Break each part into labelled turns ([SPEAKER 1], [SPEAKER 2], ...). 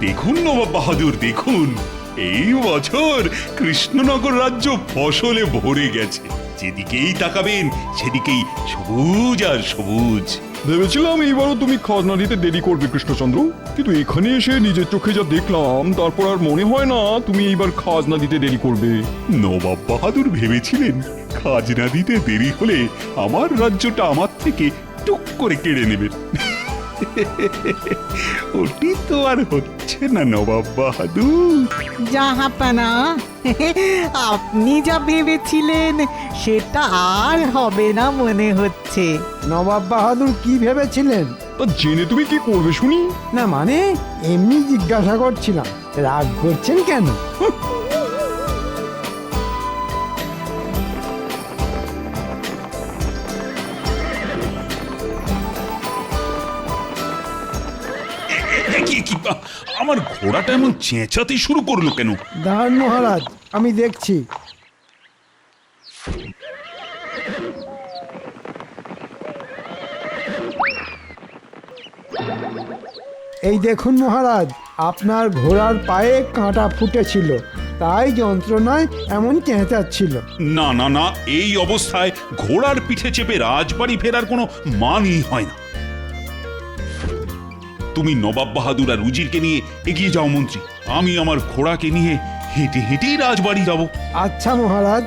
[SPEAKER 1] দেখুন নবাব বাহাদুর দেখুন। এই বছর কৃষ্ণনগর রাজ্য ফসলে ভরে গেছে। যেদিকেই তাকাবেন সেদিকেই সবুজ আর সবুজ।
[SPEAKER 2] ভেবেছিলাম এইবারও তুমি খাজনা দিতে দেরি করবে কৃষ্ণচন্দ্র। কিন্তু এখানে এসে নিজের চোখে যা দেখলাম তারপর আর মনে হয় না তুমি এইবার খাজনা দিতে দেরি করবে।
[SPEAKER 1] নবাব বাহাদুর ভেবেছিলেন খাজনা দিতে দেরি হলে আমার রাজ্যটা আমার থেকে টুক করে কেড়ে নেবেন ওটি তো আর হচ্ছে না নবাব বাহাদুর।
[SPEAKER 3] জাহাপানা আপনি যা ভেবেছিলেন সেটা আর হবে না মনে হচ্ছে।
[SPEAKER 4] নবাব বাহাদুর কি ভেবেছিলেন?
[SPEAKER 2] তা জেনে তুমি কি করবে শুনি?
[SPEAKER 4] না মানে এমনি জিজ্ঞাসা করছিলাম। রাগ করছেন কেন?
[SPEAKER 1] আমার ঘোড়াটা এমন চেঁচাতে শুরু করল কেন?
[SPEAKER 4] দাঁড়ান মহারাজ আমি দেখছি। এই দেখুন মহারাজ আপনার ঘোড়ার পায়ে কাঁটা ফুটেছিল তাই যন্ত্রণায় এমন চেঁচাচ্ছিল।
[SPEAKER 1] না না না এই অবস্থায় ঘোড়ার পিঠে চেপে রাজবাড়ি ফেরার কোনো মানই হয় না। তুমি নবাব বাহাদুর আর উজিরকে নিয়ে এগিয়ে যাও মন্ত্রী। আমি আমার ঘোড়াকে নিয়ে হেঁটে হেঁটেই রাজবাড়ি যাব।
[SPEAKER 4] আচ্ছা মহারাজ।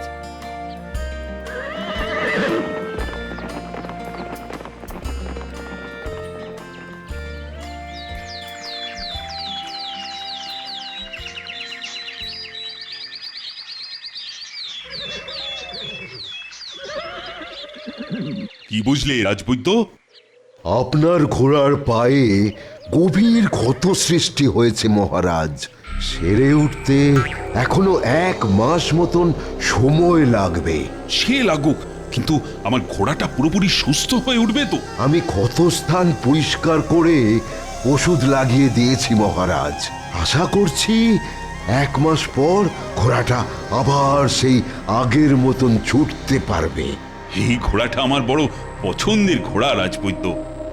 [SPEAKER 1] কি বুঝলে রাজবৈদ্য?
[SPEAKER 5] আপনার ঘোড়ার পায়ে গভীর ক্ষত সৃষ্টি হয়েছে মহারাজ। সেরে উঠতে এখনও এক মাস মতন সময় লাগবে।
[SPEAKER 1] সে লাগুক কিন্তু আমার ঘোড়াটা পুরোপুরি সুস্থ হয়ে উঠবে তো।
[SPEAKER 5] আমি ক্ষত স্থান পরিষ্কার করে ওষুধ লাগিয়ে দিয়েছি মহারাজ। আশা করছি এক মাস পর ঘোড়াটা আবার সেই আগের মতন ছুটতে পারবে।
[SPEAKER 1] এই ঘোড়াটা আমার বড় পছন্দের ঘোড়া রাজবৈদ্য।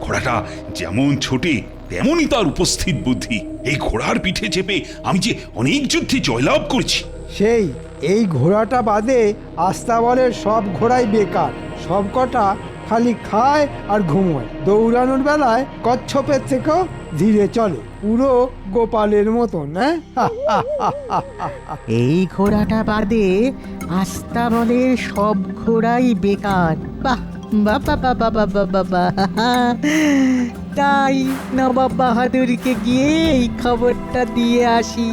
[SPEAKER 1] ঘোড়াটা যেমন ছোটে তেমনই তার উপস্থিত বুদ্ধি। এই ঘোড়ার পিঠে চেপে আমি যে অনেক যুদ্ধে জয়লাভ করছি।
[SPEAKER 4] সেই এই ঘোড়াটা বাদে আস্তাবলের সব ঘোড়াই বেকার। সব কটা খালি খায় আর ঘুমোয়। দৌড়ানোর বেলায় কচ্ছপের থেকেও ধীরে চলে। পুরো গোপালের মতন হ্যাঁ?
[SPEAKER 3] এই ঘোড়াটা বাদে আস্তাবলের সব ঘোড়াই বেকার। বাহ! বাবা বাবা বাবা বাবা তাই নবাব বাহাদুরকে গিয়ে এই খবরটা দিয়ে আসি।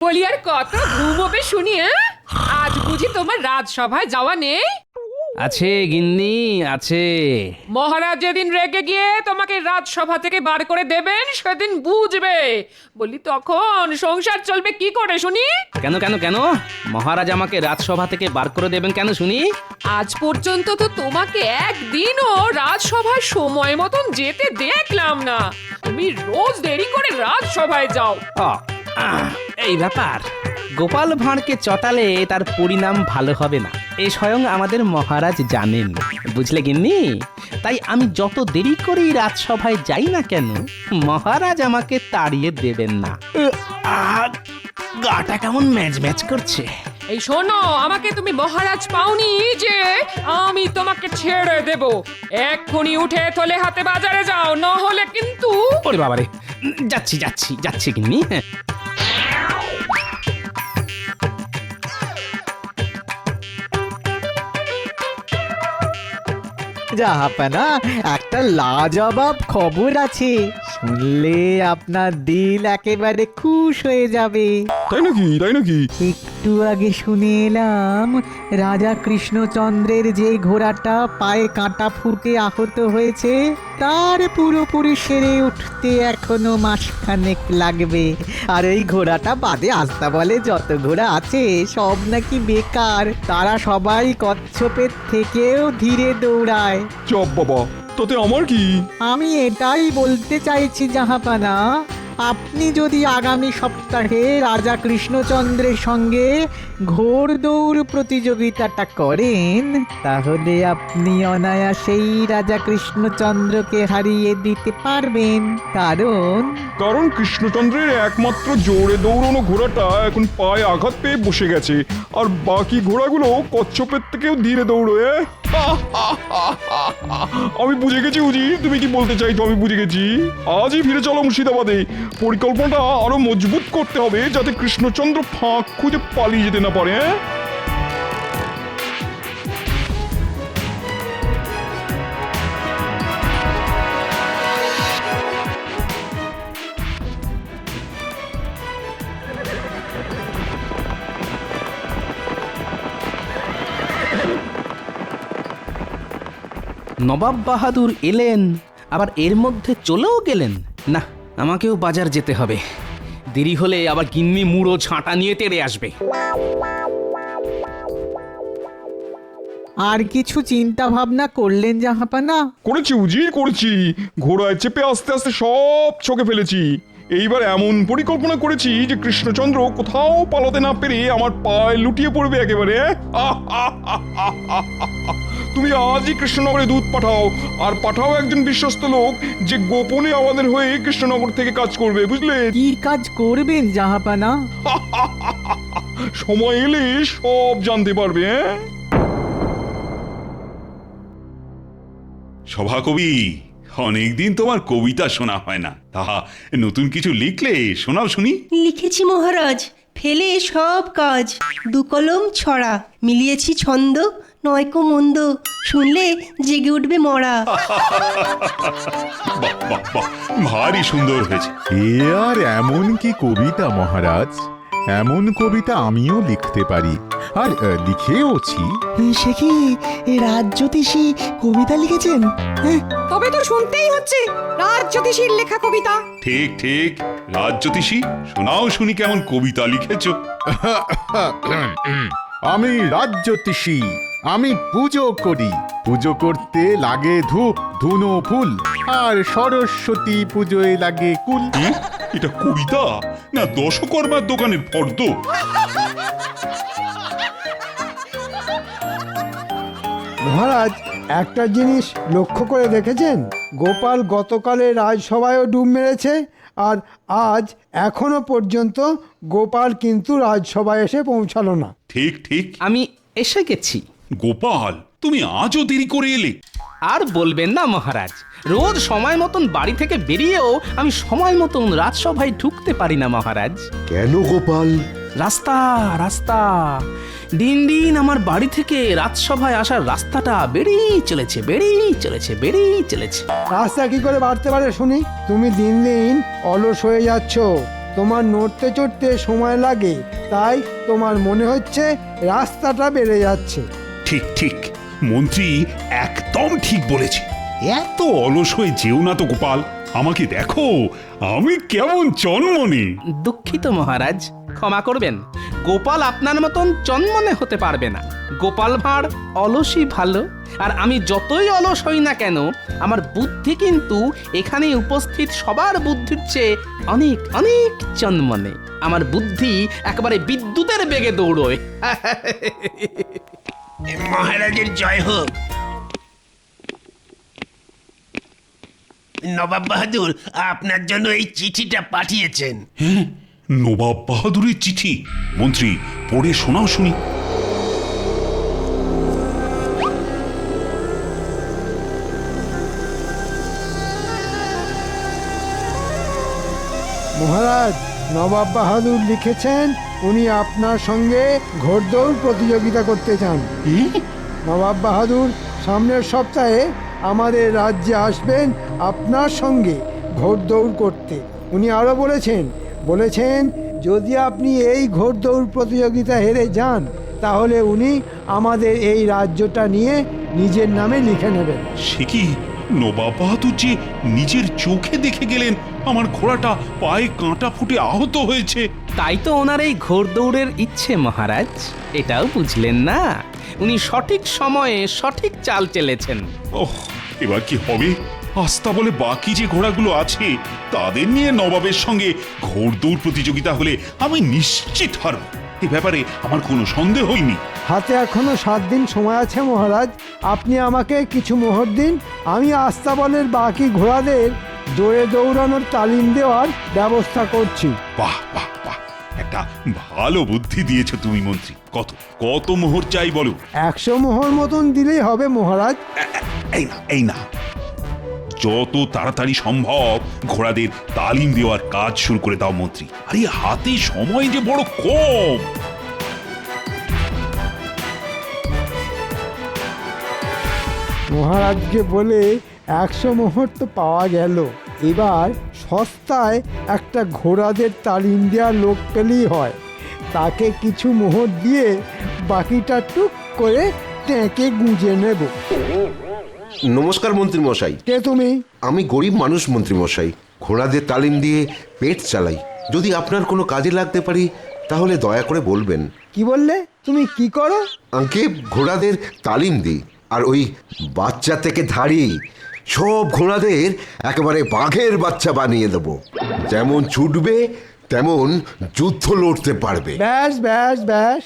[SPEAKER 6] বলি আর কত ঘুমোবে শুনি হ্যাঁ? আজ বুঝি তোমার রাজসভায় যাওয়া নেই?
[SPEAKER 7] আছে গিন্নি আছে।
[SPEAKER 6] মহারাজ যেদিন রেগে গিয়ে তোমাকে রাজসভা থেকে বার করে দেবেন সেদিন বুঝবে। বলি তখন সংসার চলবে কি করে শুনি?
[SPEAKER 7] কেন কেন কেন? মহারাজ আমাকে রাজসভা থেকে বার করে দেবেন কেন শুনি?
[SPEAKER 6] আজ পর্যন্ত তো তোমাকে একদিনও রাজসভায় সময় মতন যেতে দেখলাম না। তুমি রোজ দেরি করে রাজসভায় যাও।
[SPEAKER 7] আহ, এই ব্যাপার। গোপাল ভাঁড়কে চটালে তার পরিণাম ভালো হবে না। এ স্বয়ং আমাদের মহারাজ জানেন। বুঝলে গিন্নি? তাই আমি যত দেরি করেই রাজসভায় যাই না কেন মহারাজ আমাকে তাড়িয়ে দেবেন না। গাটা কেমন ম্যাচ ম্যাচ করছে।
[SPEAKER 6] এই শোনো আমাকে তুমি মহারাজ পাওনি যে আমি তোমাকে ছেড়ে দেব। এক্ষুনি উঠে থলে হাতে বাজারে যাও না হলে কিন্তু
[SPEAKER 7] ওরে বাবারে। যাচ্ছি যাচ্ছি যাচ্ছি গিন্নি।
[SPEAKER 3] জাহাপানা একটা লাজবাব খবর আছে। শুনলে আপনার দিল একেবারে খুশ হয়ে যাবে।
[SPEAKER 2] তাই নাকি? তাই নাকি?
[SPEAKER 3] একটু আগে শুনে এলাম রাজা কৃষ্ণচন্দ্রের যে ঘোড়াটা পায়ে কাঁটা ফুটে আহত হয়েছে তার পুরোপুরি সেরে উঠতে এখনও মাসখানেক লাগবে। আর এই ঘোড়াটা বাদে আস্তা বলে যত ঘোড়া আছে সব নাকি বেকার। তারা সবাই কচ্ছপের থেকেও ধীরে দৌড়ায়।
[SPEAKER 2] চাপ বাবা তাতে অমর কি?
[SPEAKER 3] আমি এটাই বলতে চাইছি জাহাপানা। আপনি যদি আগামী সপ্তাহে রাজা কৃষ্ণচন্দ্রের সঙ্গে ঘোড় দৌড় প্রতিযোগিতাটা করেন, তাহলে আপনি অনায়াসেই রাজা কৃষ্ণচন্দ্রকে হারিয়ে দিতে পারবেন। কারণ?
[SPEAKER 2] কারণ কৃষ্ণচন্দ্রের একমাত্র জোরে দৌড়ানো ঘোড়াটা এখন পায়ে আঘাত পেয়ে বসে গেছে। আর বাকি ঘোড়াগুলো কচ্ছপের থেকেও ধীরে দৌড়ে আমি বুঝে গেছি, উজি। তুমি কি বলতে চাইছো আমি বুঝে গেছি? আজই ফিরে চলো মুর্শিদাবাদে। পরিকল্পনাটা আরও মজবুত করতে হবে যাতে কৃষ্ণচন্দ্র ফাঁক খুঁজে পালিয়ে যেতে না পারে হ্যাঁ?
[SPEAKER 7] নবাব বাহাদুর এলেন, আবার এর মধ্যে চলেও গেলেন না আমাকেও বাজার যেতে হবে। দেরি হলে আবার গিন্নি মুড়ো ছাঁটা নিয়ে তেড়ে আসবে।
[SPEAKER 3] আর কিছু চিন্তা ভাবনা করলেন জাহাপানা?
[SPEAKER 2] করেছি উজি করেছি। ঘোড়ায় চেপে আস্তে আস্তে সব চোখে ফেলেছি। এইবার এমন পরিকল্পনা করেছি যে কৃষ্ণচন্দ্র কোথাও পালাতে না পেরে আমার পায়ে লুটিয়ে পড়বে একেবারে তুমি আজই কৃষ্ণনগরে দুধ পাঠাও। আর পাঠাও একজন বিশ্বস্ত লোক যে গোপনে আমাদের হয়ে কৃষ্ণনগর থেকে কাজ করবে বুঝলে?
[SPEAKER 3] কি কাজ করবেন জাহাপানা?
[SPEAKER 2] সময় এলে সব জানতে পারবে হ্যাঁ?
[SPEAKER 1] সভাকবি অনেকদিন তোমার কবিতা শোনা হয় না। তাহা নতুন কিছু লিখলে শোনাও শুনি।
[SPEAKER 8] লিখেছি মহারাজ ফেলে সব কাজ। দু কলম ছড়া মিলিয়েছি ছন্দ নয়কো মন্দ। শুনলে জেগে উঠবে মরা।
[SPEAKER 1] বাহ বাহ বাহ ভারী সুন্দর হয়েছে।
[SPEAKER 9] এ আর এমন কি কবিতা মহারাজ? এমন কবিতা আমিও লিখতে পারি। আর আহ, লিখেওছি।
[SPEAKER 10] সে কি রাজ জ্যোতিষী কবিতা লিখেছেন? হ্যাঁ
[SPEAKER 11] তবে তো শুনতেই হচ্ছে রাজ জ্যোতিষীর লেখা কবিতা।
[SPEAKER 1] ঠিক ঠিক রাজ জ্যোতিষী শোনাও শুনি কেমন কবিতা লিখেছো।
[SPEAKER 9] আমি রাজ্যতীষী আমি পুজো করি। পুজো করতে লাগে ধূপ ধুনো ফুল। আর সরস্বতী পুজোয় লাগে কুল।
[SPEAKER 1] এটা কবিতা না দশকর্মার দোকানের ফর্দ।
[SPEAKER 4] মহারাজ একটা জিনিস লক্ষ্য করে দেখেছেন? গোপাল গতকালে রাজসভায়ও ডুব মেরেছে আর আজ এখনও পর্যন্ত গোপাল কিন্তু রাজসভায় এসে পৌঁছালো না।
[SPEAKER 1] ঠিক ঠিক।
[SPEAKER 7] আমি এসে গেছি।
[SPEAKER 1] গোপাল তুমি আজও দেরি করে এলে।
[SPEAKER 7] আর বলবেন না মহারাজ রোজ সময় মতন বাড়ি থেকে বেরিয়েও আমি সময় মতন রাজসভায় ঢুকতে পারি না মহারাজ।
[SPEAKER 5] কেন গোপাল?
[SPEAKER 7] রাস্তা রাস্তা। দিন দিন আমার বাড়ি থেকে রাজসভায় আসার রাস্তাটা বেড়েই চলেছে বেড়েই চলেছে বেড়েই চলেছে।
[SPEAKER 4] রাস্তা কি করে বাড়তে পারে শুনি? তুমি দিন দিন অলস হয়ে যাচ্ছ। তোমার নড়তে চড়তে সময় লাগে তাই তোমার মনে হচ্ছে রাস্তাটা বেড়ে যাচ্ছে।
[SPEAKER 1] ঠিক ঠিক। মন্ত্রী একদম ঠিক বলেছে। এত অলস হয়ে যেও না তো গোপাল। আমাকে দেখো, আমি কেমন চনমনে
[SPEAKER 7] দুঃখিত মহারাজ, ক্ষমা করবেন। গোপাল আপনার মতন চন্মনে হতে পারবে না। গোপাল ভাঁড় অলসই ভালো, আর আমি যতই অলস হই না কেন, আমার বুদ্ধি কিন্তু এখানে উপস্থিত সবার বুদ্ধির চেয়ে অনেক অনেক চন্মনে আমার বুদ্ধি একেবারে বিদ্যুতের বেগে দৌড়োয়।
[SPEAKER 12] মহারাজের জয় হোক। নবাব বাহাদুর আপনার জন্য এই চিঠিটা পাঠিয়েছেন।
[SPEAKER 1] হ্যাঁ নবাব বাহাদুরের চিঠি। মন্ত্রী পড়ে শোনাও শুনি।
[SPEAKER 4] মহারাজ নবাব বাহাদুর লিখেছেন উনি আপনার সঙ্গে ঘোড়দৌড় প্রতিযোগিতা করতে চান। নবাব বাহাদুর সামনের সপ্তাহে আমাদের রাজ্যে আসবেন আপনার সঙ্গে ঘোড়দৌড় করতে। উনি আরও বলেছেন বলেছেন যদি আপনি এই ঘোড়দৌড় প্রতিযোগিতা হেরে যান তাহলে উনি আমাদের এই রাজ্যটা নিয়ে নিজের নামে লিখে নেবেন।
[SPEAKER 1] সে কি? নবাব বাহাদুর যে নিজের চোখে দেখে গেলেন। আমার ঘোড়াটা পায়ে কাঁটা ফুটে আহত হয়েছে।
[SPEAKER 7] তাই তো ওনার এই ঘোড়দৌড়ের ইচ্ছে মহারাজ। এটাও বুঝলেন না? উনি সঠিক সময়ে সঠিক চাল চেলেছেন
[SPEAKER 1] ওহ এবার কি হবে? আস্তা বলে বাকি যে ঘোড়াগুলো আছে তাদের নিয়ে নবাবের সঙ্গে ঘোড়দৌড় প্রতিযোগিতা হলে আমি নিশ্চিত হারব। ব্যাপারে আমার কোনো সন্দেহই নেই
[SPEAKER 4] হাতে এখনও সাত দিন সময় আছে মহারাজ। আপনি আমাকে কিছু মোহর দিন। আমি আস্তাবলের বাকি ঘোড়াদের জোরে দৌড়ানোর তালিম দেওয়ার ব্যবস্থা করছি।
[SPEAKER 1] বাহ বাহ বাহ। একটা ভালো বুদ্ধি দিয়েছ তুমি মন্ত্রী। কত কত মোহর চাই বলো।
[SPEAKER 4] একশো মোহর মতন দিলেই হবে মহারাজ।
[SPEAKER 1] এই না এই না। যত তাড়াতাড়ি সম্ভব ঘোড়াদের তালিম দেওয়ার কাজ শুরু করে দাও, মন্ত্রী। আরে, হাতে সময় যে বড় কম!
[SPEAKER 4] মহারাজকে বলে একশো মোহর তো পাওয়া গেল। এবার সস্তায় একটা ঘোড়াদের তালিম দেওয়ার লোক পেলেই হয়। তাকে কিছু মোহর দিয়ে বাকিটা টুক করে ট্যাঁকে গুঁজে নেব।
[SPEAKER 5] নমস্কার মন্ত্রী মশাই।
[SPEAKER 4] কে তুমি?
[SPEAKER 5] আমি গরিব মানুষ মন্ত্রী মশাই। ঘোড়াদের তালিম দিয়ে পেট চালাই। যদি আপনার কোনো কাজে লাগতে পারি তাহলে দয়া করে বলবেন।
[SPEAKER 4] কি বললে? তুমি কি করো?
[SPEAKER 5] আঙ্কে ঘোড়াদের তালিম দিই। আর ওই বাচ্চা থেকে ধাড়ি সব ঘোড়াদের একেবারে বাঘের বাচ্চা বানিয়ে দেব। যেমন ছুটবে তেমন যুদ্ধ লড়তে পারবে।
[SPEAKER 4] ব্যাস ব্যাস ব্যাস।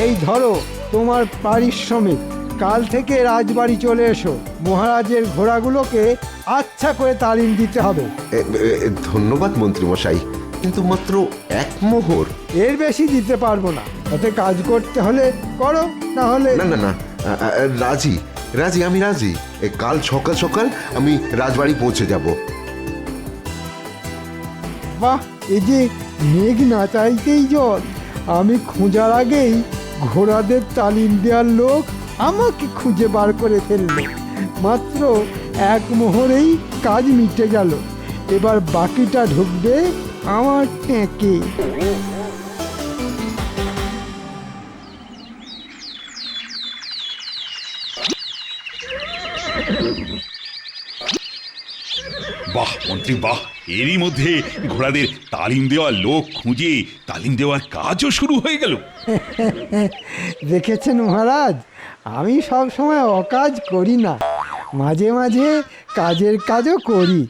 [SPEAKER 4] এই ধরো তোমার পারিশ্রমিক। কাল থেকে রাজবাড়ি চলে এসো। মহারাজের ঘোড়াগুলোকে আচ্ছা করে তালিম দিতে হবে।
[SPEAKER 5] এ, এ, ধন্যবাদ মন্ত্রী মশাই কিন্তু মাত্র এক মোহর।
[SPEAKER 4] এর বেশি দিতে পারব না। তাতে কাজ করতে হলে করো না হলে
[SPEAKER 5] না না না আ, আ, রাজি রাজি আমি রাজি। এ, কাল সকাল সকাল আমি রাজবাড়ি পৌঁছে যাব।
[SPEAKER 4] বাহ এই যে মেঘ না চাইতেই জল। আমি খোঁজার আগেই ঘোড়াদের তালিম দেওয়ার লোক আমাকে খুঁজে বার করে ফেলল। মাত্র এক মোহরেই কাজ মিটে গেল। এবার বাকিটা ঢুকবে আমার ট্যাঁকে।
[SPEAKER 1] বাহ এরই মধ্যে ঘোড়াদের তালিম দেওয়ার লোক খুঁজে তালিম দেওয়ার কাজও শুরু হয়ে গেল।
[SPEAKER 4] দেখেছেন মহারাজ আমি সব সময় অকাজ করি না মাঝে মাঝে কাজের কাজও করি।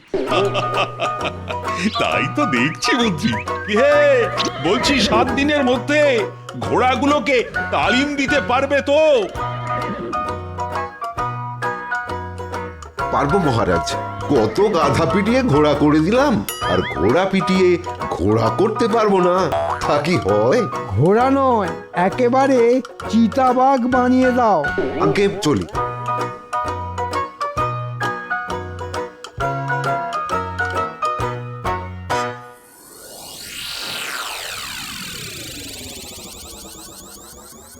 [SPEAKER 1] তাই তো দেখছি মন্ত্রী। হে বলছি সাত দিনের মধ্যে ঘোড়াগুলোকে তালিম দিতে পারবে তো?
[SPEAKER 5] পারব মহারাজ কত গাধা পিটিয়ে ঘোড়া করে দিলাম আর ঘোড়া পিটিয়ে ঘোড়া করতে পারব না তা কি হয়?
[SPEAKER 4] ঘোড়া নয় একেবারে চিতাবাঘ বানিয়ে দাও।
[SPEAKER 5] আগে চলি।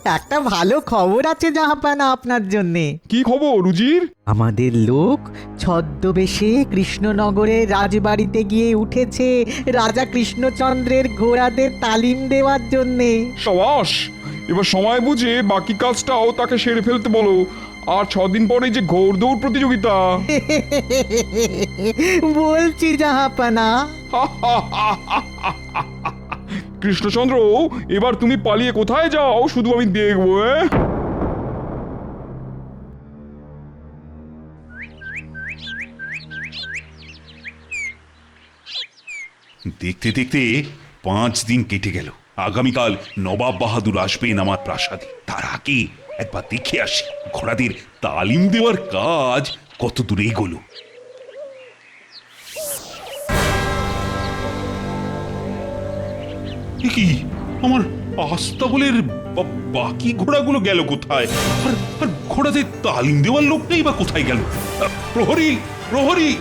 [SPEAKER 3] একটা ভালো খবর আছে জাহাপানা আপনার জন্যে।
[SPEAKER 2] কি খবর রুজির?
[SPEAKER 3] আমাদের লোক ছদ্মবেশে কৃষ্ণনগরের রাজবাড়িতে গিয়ে উঠেছে রাজা কৃষ্ণচন্দ্রের ঘোড়াদের তালিম দেওয়ার জন্যে।
[SPEAKER 2] সাবাস এবার সময় বুঝে বাকি কাজটাও তাকে সেরে ফেলতে বলো। আর ছদিন পরে যে ঘোর দৌড় প্রতিযোগিতা।
[SPEAKER 3] বলছি জাহাপানা।
[SPEAKER 2] কৃষ্ণচন্দ্র, এবার তুমি পালিয়ে কোথায় যাও? শুধু আমি দেখব হ্যাঁ?
[SPEAKER 1] দেখতে দেখতে পাঁচ দিন কেটে গেল। আগামীকাল নবাব বাহাদুর আসবেন আমার প্রাসাদে। তার আগে একবার দেখে আসি। ঘোড়াদের তালিম দেওয়ার কাজ কত দূরে এগোলো। কি? আমার আস্তাবলের বাকি ঘোড়াগুলো গেল কোথায়? আর আর ঘোড়াদের তালিম দেওয়ার লোকটাই বা কোথায় গেল? প্রহরী প্রহরী!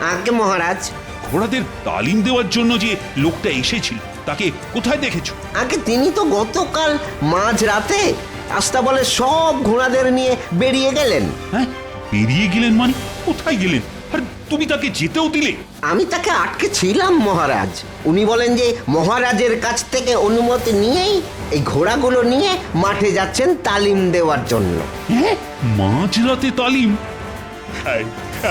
[SPEAKER 12] আগে মহারাজ।
[SPEAKER 1] ঘোড়াদের তালিম দেওয়ার জন্য যে লোকটা এসেছিল তাকে কোথায় দেখেছ?
[SPEAKER 12] আগে তিনি তো গতকাল মাঝ রাতে আস্তাবলে সব ঘোড়াদের নিয়ে বেরিয়ে গেলেন।
[SPEAKER 1] হ্যাঁ বেরিয়ে গেলেন মানে? কোথায় গেলেন? আর তুমি তাকে যেতেও দিলে?
[SPEAKER 12] আমি তাকে আটকে ছিলাম মহারাজ। উনি বলেন যে মহারাজের কাছ থেকে অনুমতি নিয়েই এই ঘোড়াগুলো নিয়ে মাঠে যাচ্ছেন তালিম দেওয়ার জন্য।
[SPEAKER 1] হ্যাঁ? মাঝরাতে তালিম? এই,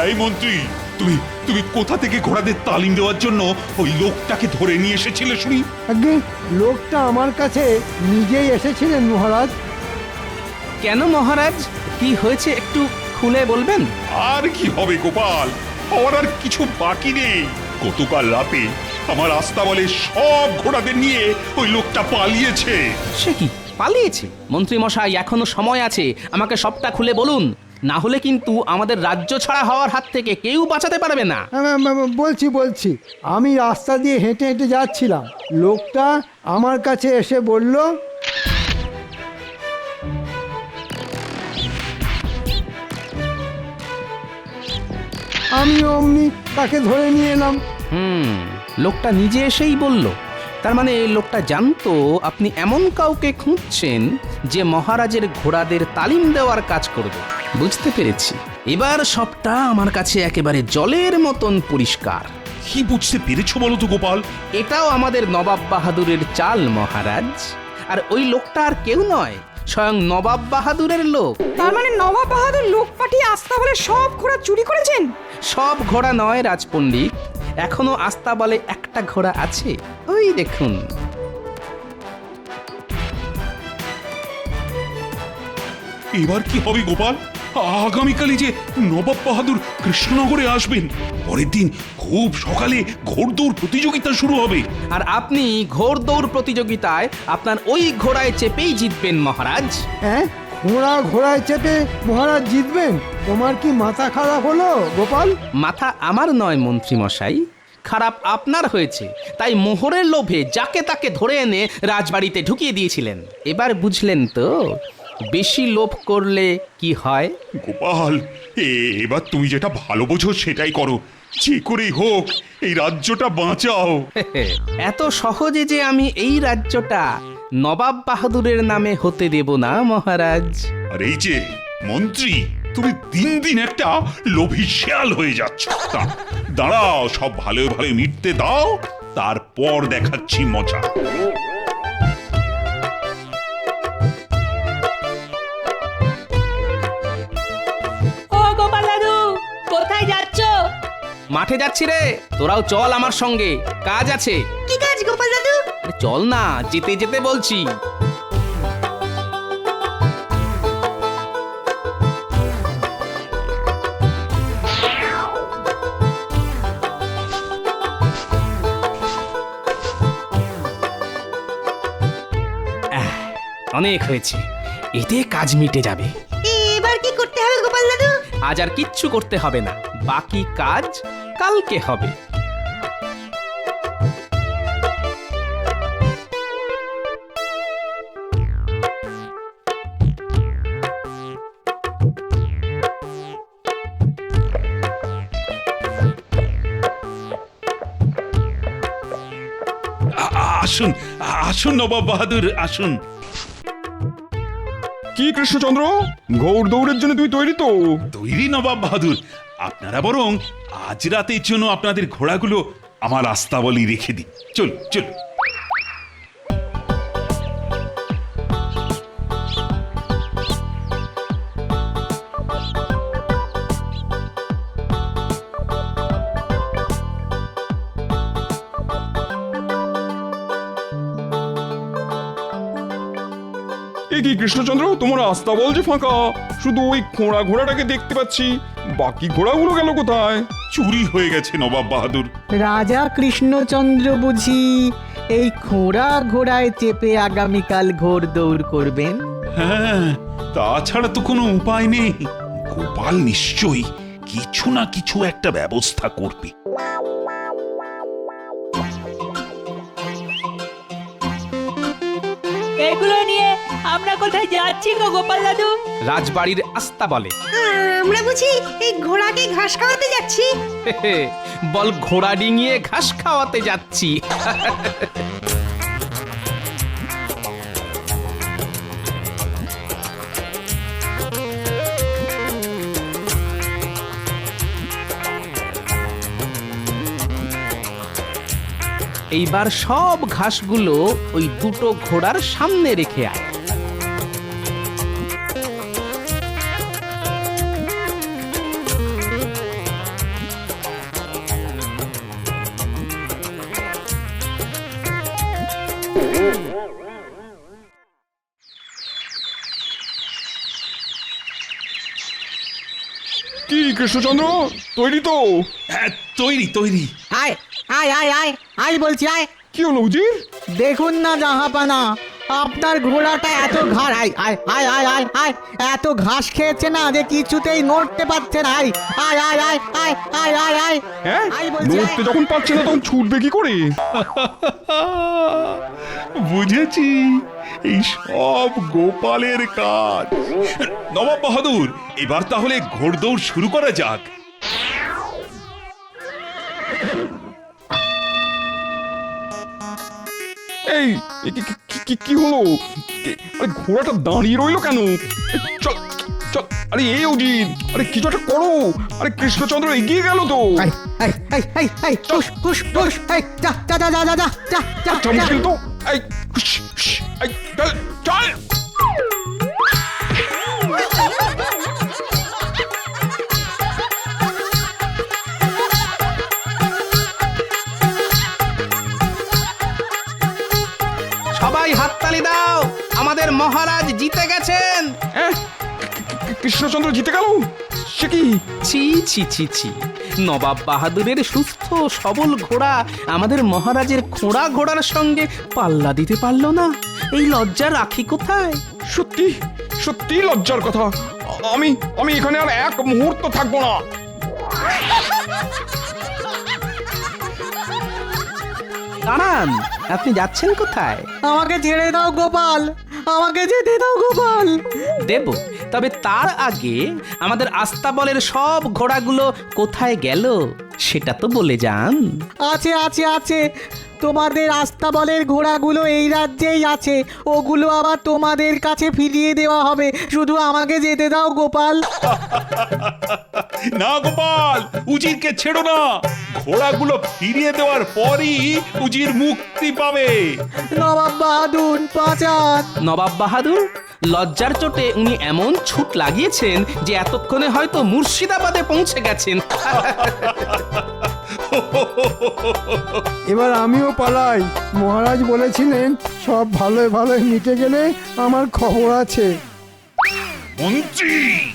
[SPEAKER 1] এই মন্ত্রী তুমি তুমি কোথা থেকে ঘোড়াদের তালিম দেওয়ার জন্য ওই লোকটাকে ধরে নিয়ে এসেছিলে শুনি?
[SPEAKER 4] আগে লোকটা আমার কাছে নিজেই এসেছিলেন মহারাজ।
[SPEAKER 7] কেন মহারাজ? কি হয়েছে একটু খুলে বলবেন?
[SPEAKER 1] আর কি হবে গোপাল? আমার আর কিছু বাকি নেই। গতকাল রাতে আমার আস্তা বলে সব ঘোড়াদের নিয়ে ওই লোকটা পালিয়েছে।
[SPEAKER 7] সে কি? পালিয়েছে? মন্ত্রী মশাই এখনও সময় আছে। আমাকে সবটা খুলে বলুন। না হলে কিন্তু আমাদের রাজ্য ছাড়া হওয়ার হাত থেকে কেউ বাঁচাতে পারবে না।
[SPEAKER 4] আম, আম, আম, বলছি বলছি। আমি রাস্তা দিয়ে হেঁটে হেঁটে যাচ্ছিলাম। লোকটা আমার কাছে এসে বলল আমি অমনি তাকে ধরে নিয়ে এলাম।
[SPEAKER 7] হুম লোকটা নিজে এসেই বলল। তার মানে এই লোকটা জানতো আপনি এমন কাউকে খুঁজছেন যে মহারাজের ঘোড়াদের তালিম দেওয়ার কাজ করবে। বুঝতে পেরেছি। এবার সবটা আমার কাছে একেবারে জলের মতন পরিষ্কার।
[SPEAKER 1] কি বুঝতে পেরেছ বলো তো গোপাল?
[SPEAKER 7] এটাও আমাদের নবাব বাহাদুরের চাল মহারাজ। আর ওই লোকটা আর কেউ নয় স্বয়ং নবাব বাহাদুরের লোক।
[SPEAKER 11] তার মানে নবাব বাহাদুর লোক পাঠিয়ে আস্তা বলে সব ঘোড়া চুরি করেছেন?
[SPEAKER 7] সব ঘোড়া নয় রাজপণ্ডিত। এখনও আস্তা বলে একটা ঘোড়া আছে। ওই দেখুন।
[SPEAKER 1] এবার কি হবে গোপাল? আগামীকালই যে নবাব বাহাদুর কৃষ্ণনগরে আসবেন পরের দিন খুব সকালে ঘোড়দৌড় প্রতিযোগিতা শুরু হবে।
[SPEAKER 7] আর আপনি ঘোড় দৌড় প্রতিযোগিতায় আপনার ওই ঘোড়ায় চেপেই জিতবেন মহারাজ।
[SPEAKER 4] হ্যাঁ? ঘোড়া ঘোড়ায় চেপে মহারাজ জিতবেন? তোমার কি মাথা খারাপ হলো গোপাল?
[SPEAKER 7] মাথা আমার নয় মন্ত্রী মশাই খারাপ আপনার হয়েছে তাই মোহরের লোভে যাকে তাকে ধরে এনে রাজবাড়িতে ঢুকিয়ে দিয়েছিলেন। এবার বুঝলেন তো বেশি লোভ করলে কি হয়?
[SPEAKER 1] গোপাল এ- এবার তুমি যেটা ভালো বোঝো সেটাই করো। যে করেই হোক এই রাজ্যটা বাঁচাও।
[SPEAKER 7] এত সহজে যে আমি এই রাজ্যটা নবাব বাহাদুরের নামে হতে দেব না মহারাজ।
[SPEAKER 1] আর এই যে মন্ত্রী তুমি দিন দিন একটা লোভী শেয়াল হয়ে যাচ্ছ। দাঁড়াও, দাঁড়াও সব ভালো ভালো মিটতে দাও তারপর দেখাচ্ছি মজা।
[SPEAKER 7] মাঠে যাচ্ছি রে। তোরাও চল আমার সঙ্গে। কাজ আছে।
[SPEAKER 8] কি কাজ গোপাল দাদু?
[SPEAKER 7] চল না যেতে যেতে বলছি। অনেক হয়েছে। এতে কাজ মিটে যাবে।
[SPEAKER 8] এবার কি করতে হবে গোপাল দাদু?
[SPEAKER 7] আজ আর কিচ্ছু করতে হবে না। বাকি কাজ কালকে হবে।
[SPEAKER 1] আসুন আসুন নবাব বাহাদুর আসুন।
[SPEAKER 2] কি কৃষ্ণচন্দ্র? ঘোড় দৌড়ের জন্য তুই তৈরি তো।
[SPEAKER 1] তৈরি নবাব বাহাদুর আপনারা বরং আজ রাতের জন্য আপনাদের ঘোড়াগুলো আমার আস্তাবলি রেখে দিই। চল চল
[SPEAKER 2] কি কৃষ্ণচন্দ্র? তোমার আস্তাবল যে ফাঁকা। শুধু ওই ঘোড়া ঘোড়াটাকে দেখতে পাচ্ছি। বাকি ঘোড়াগুলো গেল কোথায়?
[SPEAKER 1] চুরি হয়ে গেছে নবাব বাহাদুর।
[SPEAKER 3] রাজা কৃষ্ণচন্দ্র বুঝি এই ঘোড়া ঘোড়ায় চেপে আগামীকাল ঘোর দৌড় করবেন?
[SPEAKER 1] হ্যাঁ তাছাড়া তো কোনো উপায় নেই। গোপাল নিশ্চয়ই কিছু না কিছু একটা ব্যবস্থা করবে।
[SPEAKER 8] এগুলো নিয়ে আমরা কোথায় যাচ্ছি গো গোপাল দাদু?
[SPEAKER 7] রাজবাড়ির আস্তা বলে।
[SPEAKER 8] আমরা বুঝি এই ঘোড়াকে ঘাস খাওয়াতে যাচ্ছি।
[SPEAKER 7] বল ঘোড়া ডিঙিয়ে ঘাস খাওয়াতে যাচ্ছি। এইবার সব ঘাসগুলো ওই দুটো ঘোড়ার সামনে রেখে আয়।
[SPEAKER 2] কৃষ্ণচন্দ্র তৈরি তো।
[SPEAKER 1] হ্যাঁ তৈরি তৈরি।
[SPEAKER 3] আয় আয় আয় আয় আয় বলছি আয়।
[SPEAKER 2] কি হলো উজির?
[SPEAKER 3] দেখুন না জাহাপানা। আপনার ঘোড়াটা এত ঘাড় আয় আয় আয় আয় আয় আয় এত ঘাস খেয়েছে না যে কিছুতেই নড়তে পারছে না আয় আয় আয় আয় আয় আয় আয় আয়
[SPEAKER 2] হ্যাঁ
[SPEAKER 3] আয় বলছি,
[SPEAKER 2] নড়তে যখন পারছে না তখন ছুটবে কি করে
[SPEAKER 1] বুঝেছি এই সব গোপালের কাজ নবাব বাহাদুর এবার তাহলে ঘোড়দৌড় শুরু করা যাক
[SPEAKER 2] এই কি- কি- হলো? আরে ঘোড়াটা দাঁড়িয়ে রইল কেন? চল চল আরে এই অজিত আরে কিছু একটা করো? আরে কৃষ্ণচন্দ্র এগিয়ে গেল তো।
[SPEAKER 3] আয়
[SPEAKER 2] তো। চল।
[SPEAKER 7] সবাই হাততালি দাও। আমাদের মহারাজ জিতে গেছেন।
[SPEAKER 2] কৃষ্ণচন্দ্র জিতে গেল? সে কি?
[SPEAKER 7] ছি ছি ছি ছি। নবাব বাহাদুরের সুস্থ সবল ঘোড়া আমাদের মহারাজের খোঁড়া ঘোড়ার সঙ্গে পাল্লা দিতে পারল না। এই লজ্জা রাখি কোথায়?
[SPEAKER 2] সত্যি সত্যি লজ্জার কথা। আমি আমি এখানে আর এক মুহূর্ত থাকব না।
[SPEAKER 7] দাঁড়ান আপনি যাচ্ছেন কোথায়?
[SPEAKER 3] আমাকে ছেড়ে দাও গোপাল আমাকে যেতে দাও গোপাল।
[SPEAKER 7] দেব তবে তার আগে আমাদের আস্তাবলের সব ঘোড়াগুলো কোথায় গেল সেটা তো বলে যান।
[SPEAKER 3] আছে আছে আছে। তোমাদের আস্তাবলের ঘোড়াগুলো এই রাজ্যেই আছে। ওগুলো আবার তোমাদের কাছে ফিরিয়ে দেওয়া হবে। শুধু আমাকে যেতে দাও গোপাল।
[SPEAKER 1] না গোপাল উজিরকে ছেড়ো না। ঘোড়াগুলো ফিরিয়ে দেওয়ার পরই উজির মুক্তি পাবে।
[SPEAKER 3] নবাব বাহাদুর বাঁচান।
[SPEAKER 7] নবাব বাহাদুর লজ্জার চোটে উনি এমন ছুট লাগিয়েছেন যে এতক্ষণে হয়তো মুর্শিদাবাদে পৌঁছে গেছেন।
[SPEAKER 4] এবার আমিও পালাই। মহারাজ বলেছিলেন সব ভালোই ভালোই মিটে গেলে আমার খবর আছে।
[SPEAKER 1] মন্ত্রী!